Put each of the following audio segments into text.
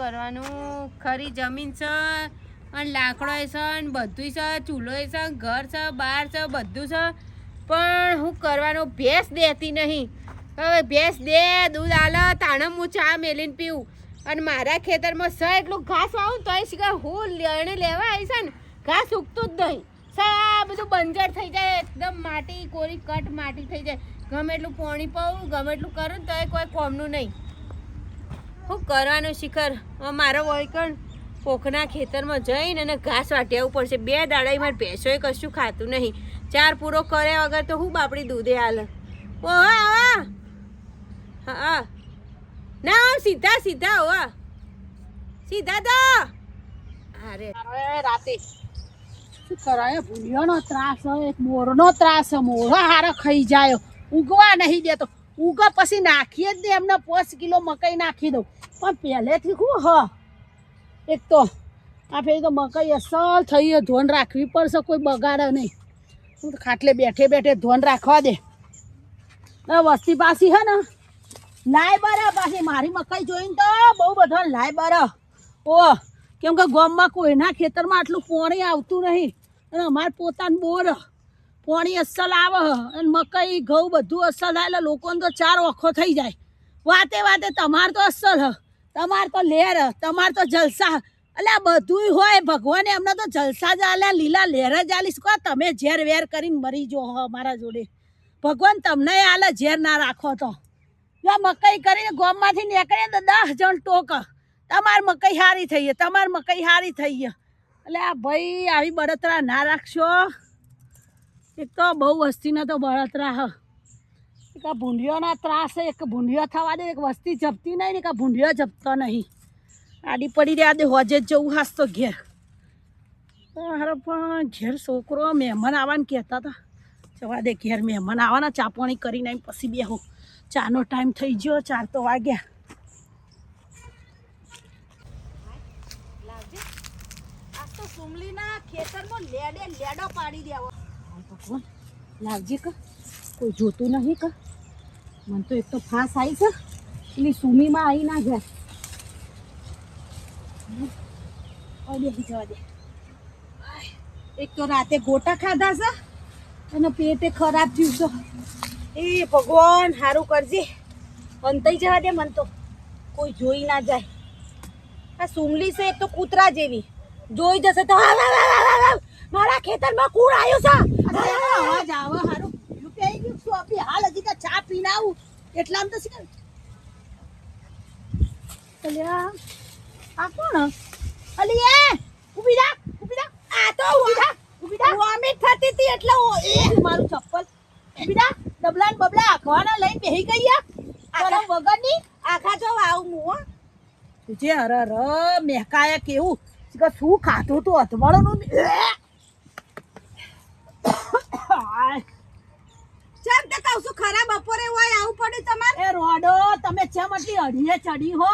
કરવાનું ખરી જમીન છે અને લાકડો છે ને બધું છે ચૂલો છે, ઘર છે, બાર છે, બધું છે. પણ હું કરવાનું ભેંસ દેતી નહીં. હવે ભેંસ દે, દૂધ આલે, તાણે હું ચા મેલીને પીવું. અને મારા ખેતરમાં સ એટલું ઘાસ વાવું તોય શીખર હું લેણે લેવા આવી છે ને, ઘાસ ઉગતું જ નહીં. સા બધું બંજર થઈ જાય, એકદમ માટી કોરી કટ માટી થઈ જાય. ગમે એટલું પાણી પાવું ગમે એટલું કરું તોય કોઈ કોમનું નહીં. શું કરવાનું શિખર? મારો વળકણ પોખના ખેતરમાં જઈને અને ઘાસ વાટ્યા આવવું પડશે. બે દાડા મારે ભેંસોએ કશું ખાતું નહીં. ચાર પૂરો કર્યા વગર તો હું બાપડી દૂધે હાલ. ઓ હા હા. ના આમ સીધા સીધા હો સીધા તો. અરે. રાતે. શું કરાય? ભૂલ્યોનો ત્રાસ એક મોરનો ત્રાસ મોરો હારો ખાઈ જાય. ઉગવા નહીં દેતો. ઉગે પછી નાખીએ જ દે એમને પાંચ કિલો મકાઈ નાખી દઉં. પણ પહેલેથી શું, હ? એક તો આ ફેરી તો મકાઈ અસલ થઈ ધોન રાખવી પડશે, કોઈ બગાડે નહીં. હું ખાટલે બેઠે બેઠે ધોન રાખવા દે. વસ્તી પાછી, હે ને? લાય બરા પાછી, મારી મકાઈ જોઈને તો બહુ બધા લાય બરા ઓ, કેમ કે ગામમાં કોઈના ખેતરમાં આટલું પાણી આવતું નહીં. અને અમારે પોતાનું બોર, પાણી અસલ આવે. અને મકાઈ, ઘઉં બધું અસલ થાય એટલે લોકોને તો ચાર ઓખો થઈ જાય. વાતે વાતે તમારે તો અસલ, હ? તમાર તો લેર, તમાર તો જલસા. એટલે આ બધુંય હોય, ભગવાને એમને તો જલસા જ આલ્યા, લીલા લેર જ આલીશ. કહો તમે ઝેર વેર કરીને મરી જો હો મારા જોડે. ભગવાન, તમને આલે ઝેર ના રાખો તો. જો મકાઈ કરીને ગોમમાંથી નીકળે તો દસ જણ ટોક. તમાર મકાઈ હારી થઈ ગઈ તમાર મકાઈ હારી થઈ ગઈ એટલે આ ભાઈ આવી બળતરા ના રાખશો. એક તો બહુ વસ્તીના તો બળતરા હ. આ ભૂંડિયોના ત્રાસ એક ભૂંડિયો થવા દે એક વસ્તી જપતી નહીં ને કે ભૂંડિયો જપતો નહીં. આડી પડી રહ્યા દે હોજે જવું હાસ તો ઘેર. હારો પણ ઘેર છોકરો મહેમાન આવવાને કહેતા હતા જવા દે ઘેર મહેમાન આવવાના ચા પાણી કરીને આવી પછી બેહો. ચાનો ટાઈમ થઈ ગયો ચાર તો વાગ્યા. સુમલીના ખેતરમાં લેડે લેડો પાડી દેવો. લાવજે ક. કોઈ જોતું નહીં ક. મને તો એક તો ફાસ આવી છે. પેલી સુમીમાં આવી ના દે એક તો રાતે ગોટા ખાધા છે અને પેટે ખરાબ થયું છે. એ ભગવાન સારું કરજે. અંતઈ જવા દે મન તો. કોઈ જોઈ ના જાય. આ સુમલી છે, એક તો કૂતરા જેવી. જોઈ જશે તો. મારા ખેતરમાં કૂળ આવ્યું છે. અવાજ આવે ગયું આપી હાલ હજી તો ચા પીને આવું. એટલા તો શું અલ્યા આ કોણ? અલી એ ઊભી રાખ ઊભી રાખ. આ તો ઊભી રાખ ઊભી રાખ. વોમિટ થતી હતી એટલે એ મારું ચપ્પલ. ઊભી રાખ ડબલા બબલા આખવાના લઈને બેહી ગઈ આ ગરમ વગરની? આખા જો આવું હું જે અર અર મહેકાયા કેવું. કે શું ખાતું તું? અથવાડોનું ચમ તે કહું છું ખરા બપોરે હોય આવું પડ્યું તમારે એ રોડો તમે અડીએ ચડી હો.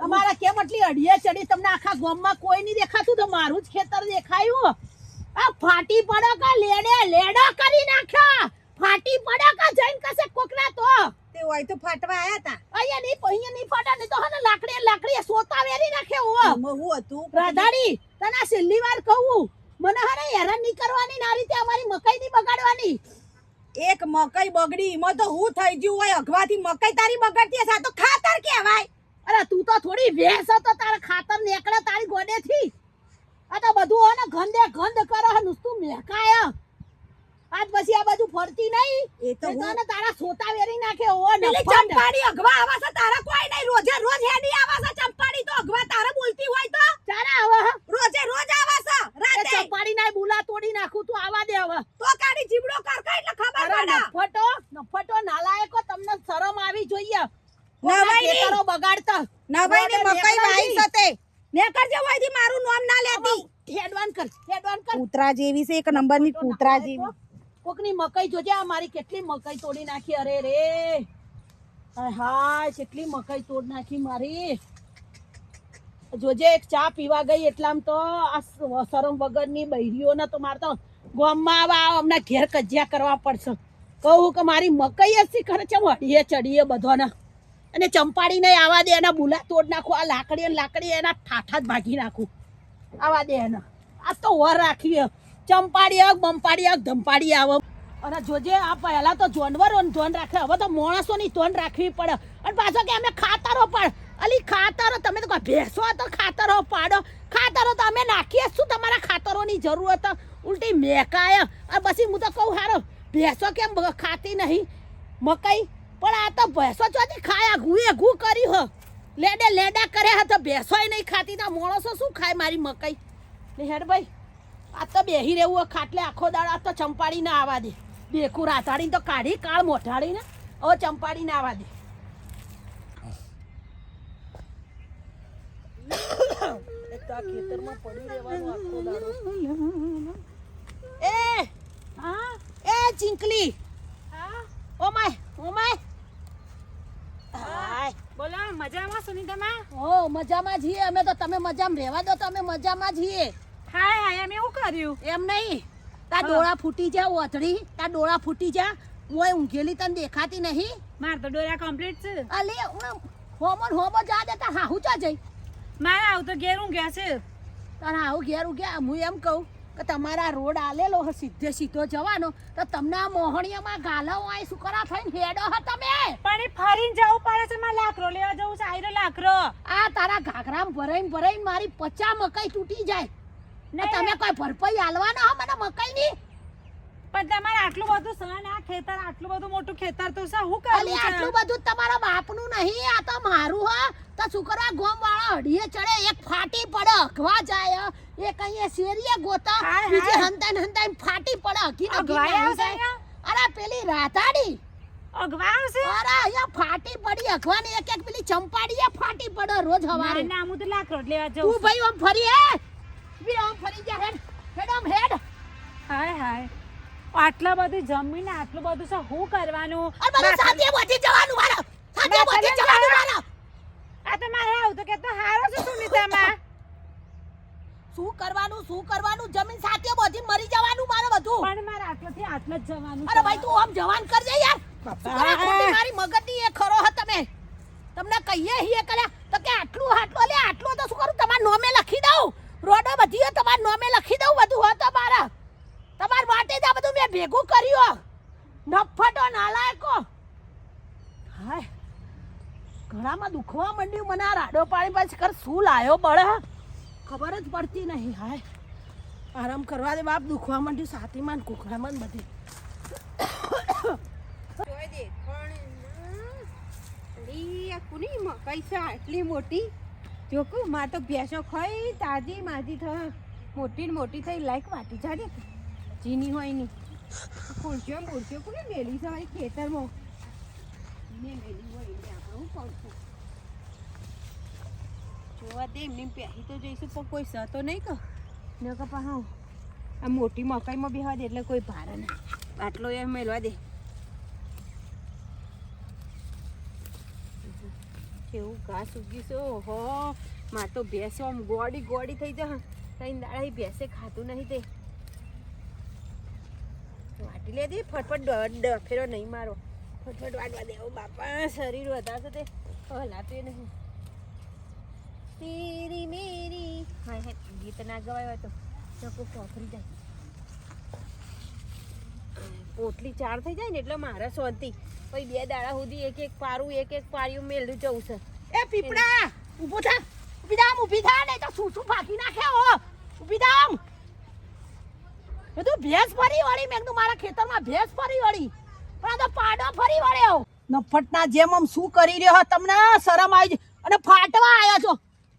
તમારા કેમ એટલી અઢીએ ચડી તમને આખા ગામમાં કોઈ નહીં દેખાતું તો મારું જ ખેતર દેખાયું. આ ફાટી પડો કા લેડે? લેડો કરી નાખ્યા. ફાટી પડો કા જઈને કસે કોકના તો? તે હોય તો ફાટવા આયા તા. અહીંયા નહીં અહીંયા નહીં ફાટા નહીં તો હને લાકડી લાકડી સોતા વેરી નાખે એમાં હું હતું? રાધાડી તને છેલ્લી વાર કહું મને હરે હેરાન નહીં કરવાની ને રીતે અમારી મકાઈ નહીં બગાડવાની. એક મકઈ બગડી એમાં તો હું થઈ ગયું હોય અગવાથી મકઈ તારી બગડતી હશે આ તો ખાતર કહેવાય. અરે તું તો થોડી ભેંસ તો તારે ખાતર નીકળે તારી ગોડેથી. આ તો બધું હે ને ગંદે ગંદ કરો હે નુસતું મેકાય આજ પછી આ બધું ફરતી નહીં. એ તો તને તારા સોતા વેરી નાખે ઓ પેલી ચંપાડી અગવા આવાસ તારા કોઈ નહીં રોજે રોજ હેડી આવાસ ચંપાડી તો અગવા તારા બોલતી હોય તો. તારા હવે રોજે રોજ આવા છે એ રાતે. ચંપાડી ના બુલા તોડી નાખું તું આવા દે હવે તો કાઢી જીબડો કરકા એટલે ખબર અરે પડે નફટો નફટો નાલાયકો તમને શરમ આવી જોઈએ કોના નવાઈ નહીં. ખેતરો બગાડતા નવાઈ ને રોડે મકઈ વાઈ નીકળવાની. સતે ને કરજે હોયથી મારું નામ ના લેતી હેડવાન કર હેડવાન કર કૂતરા જેવી છે એક નંબરની કૂતરા જેવી. કોકની મકઈ જોજે આ મારી કેટલી મકઈ તોડી નાખી અરે રે. હાય કેટલી મકઈ તોડ નાખી મારી. જોજે એક ચા પીવા ગઈ એટલામ તો. આ સ- શરમ વગરની બૈરીઓને તો મારે તો ગામમાં આવા હમણાં ઘેર કજિયા કરવા પડશે. કહું કે મારી મકઈ જ ખરે છે હળીએ ચડીએ બધાને. અને ચંપાડી નહીં આવા દે એના બુલા તોડ નાખું આ લાકડી લાકડી એના ઠાઠા જ ભાગી નાખું. આવા દે એના. આ તો વર રાખી ચંપાડી આવ, બંપાડી આવ ધમપાડી આવ. અને જોજે, આ પહેલા તો જોનવરો ધોન રાખે, હવે તો માણસોની ધોન રાખવી પડે. અને પાછો કે અમે ખાતરો પાડ અલી ખાતરો, તમે તો ભેંસો તો ખાતરો પાડો. ખાતરો તો અમે નાખીએ શું તમારા ખાતરોની જરૂરત. ઉલટી મેકાય. અને પછી હું તો કહું હારો, ભેંસો કેમ ખાતી નહીં? મકાઈ? પણ આ તો ભેંસો ચોથી ખાયા, ગુએ ઘુ કરી હો. લેડે લેડા કર્યા હતા, ભેંસોય નહીં ખાતી. તો માણસો શું ખાય મારી મકાઈ? હેડ ભાઈ. આ તો બેહી રહેવું હોય ખાટલે આખો દાડો આ તો ચંપાડી ના આવવા દે. બેકુ રાતાડીને તો કાઢી કાળ મોઢાડીને હવે ચંપાડી ના આવવા દે. એક તો આ ખેતરમાં પડી રહેવાનું આખો દાડો. એ! હા? એ ચિંકલી! હા? Oh my oh my! હાય બોલો મજામાં સુનીતામાં ઓ મજામાં છીએ. અમે તો તમે મજામાં રહેવા દો તો અમે મજામાં છીએ. હાય હાય એમ એવું કર્યું? એમ નહીં. તા ડોળા ફૂટી જા ઓથડી તા ડોળા ફૂટી જા. મોય ઊંઘેલી તને દેખાતી નહીં. માર તો ડોરા કમ્પ્લીટ છે. અલે હોમન હોમો જા દેતા હાહુ ચા જઈ. મારે આવું તો ઘેર હું છે. તારા હાહુ ઘેર ઉગ્યા હું એમ કહું કે તમારા રોડ આલેલો હ સીધે સીધો જવાનો. તો તમને આ મોહણીયામાં ગાલો આય શું કરા થઈને હેડો હ તમે. પણ એ ફરીને જવું પડે છે મારે લાકરો લેવા જવું છે આયરો લાકરો આ તારા ઘાઘરામાં ભરાઈને ભરાઈને મારી પચા મકાઈ તૂટી જાય. તમે કોઈ ભરપાઈ આલવાનો હો મને મકાઈની? પણ તમારે આટલું બધું સહન આ ખેતર આટલું બધું મોટું ખેતર તો શું હું કરું આટલું બધું તમારા બાપનું નહીં આ તો મારું હો. તો શું કરવા ગોમ વાળા હડીએ ચડે એક ફાટી પડે અખવા જાય. એક અહીંયા શેરીએ ગોતા બીજે. હંતાઈ હંતાઈ ફાટી પડે હકી આવશે જાય. અરે પેલી રાતાડી અગવા આવશે? અરે અહીંયા ફાટી પડી અખવાની એક એક પેલી ચંપાડીએ ફાટી પડે રોજ હવારે. ના હું તો તું ભાઈ આમ ફરી હે? વી આમ ફરી જા હેડ. હેડ આમ હેડ. હાય હાય. આટલા બધું જમીન આટલું બધું છે હું કરવાનું? અરે મારે- સાથે વધી જવાનું મારે. સાથે મારે જવાનું જવાનું. મારે. આ તો મારે આવું તો કે તો હારો છે સુનીતામાં શું કરવાનું શું કરવાનું? જમીન સાથે બધી મરી જવાનું મારે બધું. પણ મારે આટલાથી આટલા જ જવાનું અરે ભાઈ તું આમ જવાન કરજે યાર. મારી મગજની એ ખરો હે તમે? તમને કહીએ હીએ કર્યા. તો કે આટલું આટલું લે આટલું તો શું કરું? તમારા નોમે લખી દઉં. રોડો બધી તમારા નોમે લખી દઉં બધું હો તમારા. તમાર માટે જ આ બધું મેં ભેગું કર્યું નફટો નાલાયકો. હાય. ઘણામાં દુખવા માંડ્યું મને આ રાડો પાણી પાછી કર શું લાયો બળે? ખબર જ પડતી નહીં. હાય. આરામ કરવા દે બાપ, દુખવા માંડ્યું સાતીમાં કુકડામાં બધી. કઈ છે આટલી મોટી? જો કુ માર તો ભેંસો ખાઈ, તાજી માજી થ, મોટી ને મોટી થઈ, લાઈક વાટી જાડે જીની હોયની. ખુરશીઓ ખુરશીઓ કોને મેલી છે મારી ખેતરમાં? ને મેલી હોય એટલે આપણે હું કહું છું. જોવા દે, એમને પહેરી તો જઈશું, પણ કોઈ સ તો નહીં કહો. ને કપા હા. આ મોટી મકાઈમાં બેહવા દે, એટલે કોઈ ભારે નહીં આટલો એ મેળવા દે. કેવું ઘાસ ઉગી છે, ઓહો. માં તો ભેંસો આમ ગોડી ગોડી થઈ જા. કઈ દાડા ભેંસે ખાતું નહીં તે. વાટી લે દે, ફટફટ ફેરો નહીં મારો. ફટફટ વાટવા દેવો બાપા, શરીર વધારશે તે. હલાતું નહીં. તેરી મેરી. હાય હે ગીત ના ગવાય હોય તો. ચકો ફોફરી જાય. પોટલી ચાર થઈ જાય ને એટલે મારે શાંતિ પછી બે દાડા સુધી એક એક પારું એક એક પાર્યું મેળવી જવું છે. એ પીપળા ઊભો થા. ઊભી થા આમ ઊભી થા ને તો શું શું ફાકી નાખે હો? ઊભી થા બધું ભેંસ ફરી વળી મેં મારા ખેતરમાં ભેંસ ફરી વળી. પણ આ તો પાડો ફરી વળ્યો. નફટના જેમ આમ શું કરી રહ્યો તમને શરમ આવી અને ફાટવા આવ્યો છો.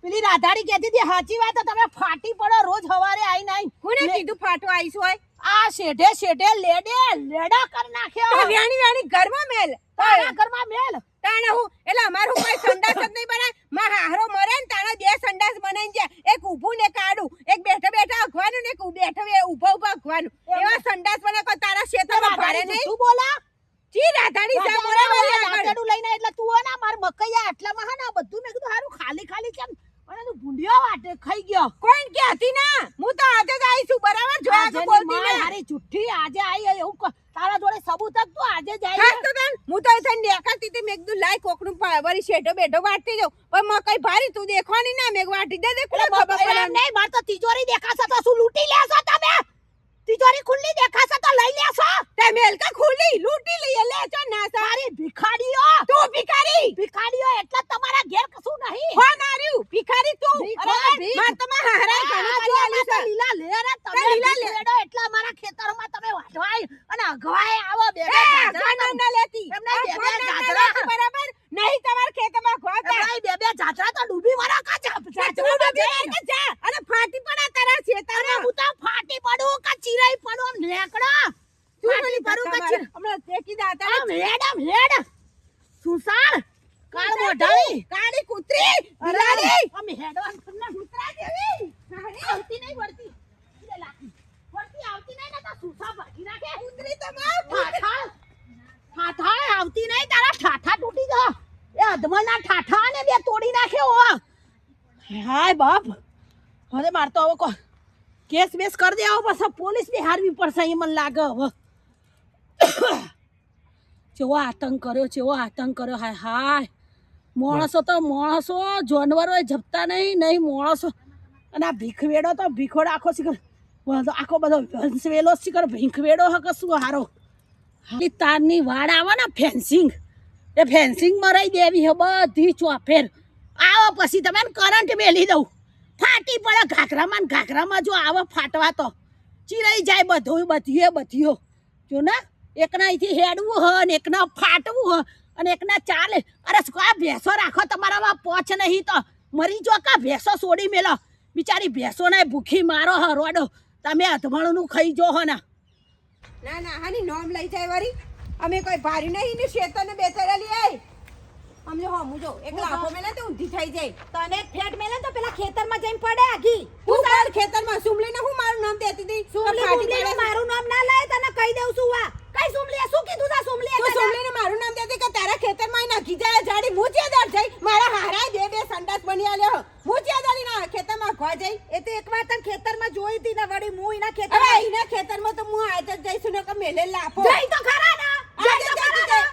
પેલી રાધાડી કહેતી હતી સાચી વાત તમે ફાટી પડો રોજ સવારે આવીને આવીને કોને કીધું ફાટવા આવીશું હોય? આ શેઢે શેઢે લેડે લેડા કર નાખ્યો. વ્યાણી વ્યાણી ઘરમાં મેલ. તારા ઘરમાં મેલ. તાણે હું એટલે અમારું કોઈ સંડાસ જ નહીં બનાય. માં હારો મરે ને તાણે બે સંડાસ બનાવી જાય એક ઊભું ને એક એક બેઠા બેઠા અખવાનું ને એક બેઠો ઊભો ઊભા અખવાનું એવા સંડાસ બને કોઈ તારા શેતરમાં ભારે નહીં. તું બોલા? જી રાધાડી સા મોરે આગળ. લઈને એટલે તું ના ને માર મકૈયા આટલામાં મહા ને બધું મેં કીધું હારું ખાલી ખાલી કેમ અને તું ભૂંડિયો વાટે ખાઈ ગયો. કોણ કે હતી ના? હું તો આજે જ આવી છું બરાબર? જોયા તો બોલતી માય મારી જુઠ્ઠી આજે આવી હે એવું તારા જોડે સબૂત જ તું આજે જ આવી તો તન હું તો થઈને નેકળતી હતી મેં કીધું લાય કોકનું વળી શેઢો બેઢો વાટતી જાઉં પણ કઈ ભારી તું દેખવાની ના મેં વાટી દે દે કોને ખબર પડે. નહીં મારે તો તિજોરી દેખાશે તો શું લૂંટી લેશો તમે? તિજોરી ખુલ્લી દેખાશે તો લઈ લેશો. તે મેલકા ખુલ્લી લૂંટી લઈએ લે ચો ના તારી ભિખારીઓ તું ભિખારી ભિખારીઓ એટલે તમારા ઘેર કશું નહીં કોણ આર્યું ભિખારી તું ભીખો, બરાબર? ભીખ. માર તો માં હારાય ઘણું આ કરી જો આલ્યું છે. આ લીલા લેર જ તમે આ લીલા ભીખ લેર. વેડો એટલે અમારા ખેતરમાં તમે વાઢવાય અને અગવાય આવો બે બે એ, જાજરા કોણ નામ ના લેતી એમ નહીં, આ બે બે કોણ નામ ના જાજરા. લેતી, બરાબર નહીં તમારા ખેતરમાં ગોતા એમનાય બે બે જાજરા તો ડૂબી મારા કા જા- જા અને ફાટી પડે તારા ખેતરમાં હું તો ફાટી પડું કે ચીરાઈ પડું આમ નેકળો. તું પડું કે ચીર- હમણાં ટેકી દા આમ હેડ આમ હેડ. સુસાર. કાળ મોઢાળી. કાળી કૂતરી. બિલાડી. આમ હેડવાન ખન્ના કૂતરા જેવી કાળી. આવતી નહીં વળતી. વળતી આવતી નહીં ને તો સુસા ભાગી નાખે. કૂતરી તમાર ઠાઠા ઠાઠા આવતી નહીં તારા ઠાઠા તૂટી જા એ અધમણના ઠાઠા ને બે તોડી નાખ્યો હો. હાય બાપ. હવે મારે તો હવે કો કેસ બેસ કરી દે આવો પછી. પોલીસની હારવી પડશે એ મને લાગે હવે. ચેવો આતંક કર્યો ચેવો આતંક કર્યો. હાય હાય. માણસો તો માણસો, જાનવરો જપતા નહીં નહીં માણસો. અને આ ભીખવેડો તો ભીખોડો આખો શીખર આખો બધો વંશવેલો શીખર ભીખવેડો હક શું હારો? તારની વાડ આવે ને ફેન્સિંગ. એ ફેન્સિંગમાં રહી દેવી હે બધી ચોફેર. આવો પછી તમે કરંટ મેલી દઉં. ફાટી પડે ઘાઘરામાં ઘાઘરામાં જો આવે ફાટવા તો. ચીરાઈ જાય બધું બધીએ, બધીઓ. જો ને એકના અહીંથી હેડવું હ અને એકના ફાટવું હ અને એકના ચાલે. અરે કયા ભેંસો રાખો તમારામાં પોચ નહીં તો. મરી જો કા ભેંસો છોડી મેલો. બિચારી ભેંસોને ભૂખી મારો હ, રોડો. તમે અધમણનું ખાઈ જો હો ને. ના ના, હાની, નોમ લઈ જાય વરી અમે કોઈ ભારી નહીં ને શેતર ને બેતરા લઈ આય. અમને હો મુજો એકલા આખો મેલે તો ઊંધી થઈ જાય. તને ફેટ મેલે તો પેલા ખેતરમાં જઈને પડે આઘી તું તાર ખેતરમાં સુમલી ને હું મારું નામ દેતી હતી? સુમલી સુમલી મારું નામ ના લાય તને કહી દઉં છું વા કઈ સુમલી શું કીધું તા સુમલી તું સુમલી ને મારું નામ દેતી કે તારા ખેતરમાં નાખી જાય જાડી હું ચેદાર જઈ મારા હારા બે બે સંડાસ બની આલ્યો. હું ચેદારી ના ખેતરમાં ખવા જઈ. એ તો એક વાર તને ખેતરમાં જોઈ હતી ને વળી હું એના ખેતર એના ખેતરમાં તો હું આજ જ જઈશું ને કે મેલે લાફો. જઈ તો ખરા ના.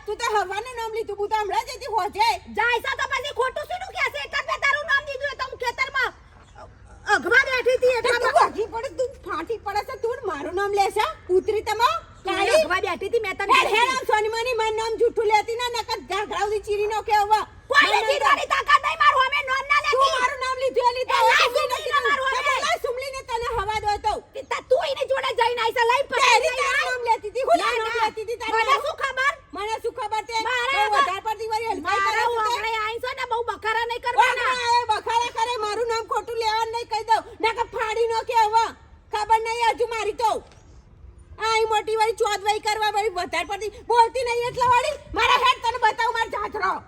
તો તું હરવાનું નામ લીધું હું તો હમણાં જતી હોજે. જાય તો પછી ખોટું શું કે છે એક જ બે તારું નામ દીધું તો હું ખેતરમાં અઘવા બેઠી હતી એટલે તું અઘી પડે તું ફાટી પડે છે તું મારું નામ લેશે ઉતરી તમા? કાળી? અઘવા બેઠી હતી મેં તને હે સોની માની મારું નામ જૂઠું લેતી ના નકર ઘાઘરાઉથી ચીરી નો કેવા. કોઈ ચીરવાની તાકાત નહીં મારું અમે નામ ના લેતી તું મારું નામ લીધું એ લીધું સુમલી ને મારું અમે સુમલી ને તને હવા દો તો તા તું એને જોડે જઈને આઈસા લઈ પછી તારું નામ લેતી હતી હું નામ લેતી હતી તારું મને શું ખબર મને શું ખબર તે મારા વધારે પડતી વારી હલકાઈ કરે છે આપણે આઈસો ને બહુ બખારા નહીં કરવાના એ બખારા કરે મારું નામ ખોટું લેવાનું નહીં કહી દઉં નકર ફાડી નો કે હવે ખબર નહીં હજુ મારી તો આઈ મોટી વાળી ચોદવાઈ કરવા વાળી વધારે પડતી બોલતી નહીં એટલે વાળી મારા હેડ તને બતાવું માર જાજરો.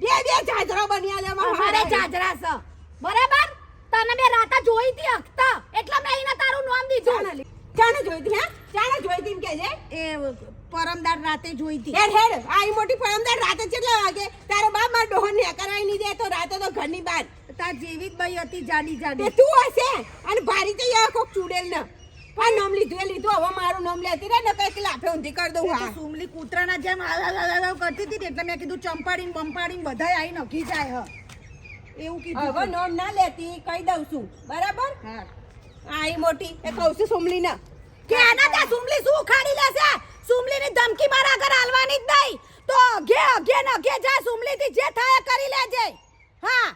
બે બે જાજરો બની આલે મારે જાજરા છે. બરાબર? તને મે રાતા જોઈ હતી અખતા એટલે મે એને તારું નામ દીધું. ચાને જોઈ હતી હે? ચાને જોઈ હતી કે જે એ પરમદાર રાતે જોઈ હતી. હેડ હેડ. આઈ મોટી પરમદાર રાતે કેટલા વાગે? તારો બાપ માર ડોહન ને કરાઈ ની દે તો રાતે તો ઘરની બહાર. તાર જેવી જ બઈ હતી જાડી જાડી. તું હશે? અને ભારી તો યા કોક ચૂડેલ ને આ નામ લીધું એ લીધું હવે મારું નામ લેતી રહે ને કંઈક લાફે ઊંધી કરી દઉં હા. સુમલી કૂતરાના જેમ કરતી હતી એટલે મેં કીધું ચંપાડીને બંપાડીને બધાય આવી નખી જાય હ. એવું કીધું હવે નોમ ના લેતી કહી દઉં છું. બરાબર? હા. આઈ મોટી એ કહું છું સુમલી ના કે આના તા સુમલી શું ઉખાડી લેશે? સુમલીની ધમકી મારા ઘર હાલવાની જ નહીં. તો અઘે અઘે ન અઘે જા સુમલીથી જે થાય કરી લેજે. હા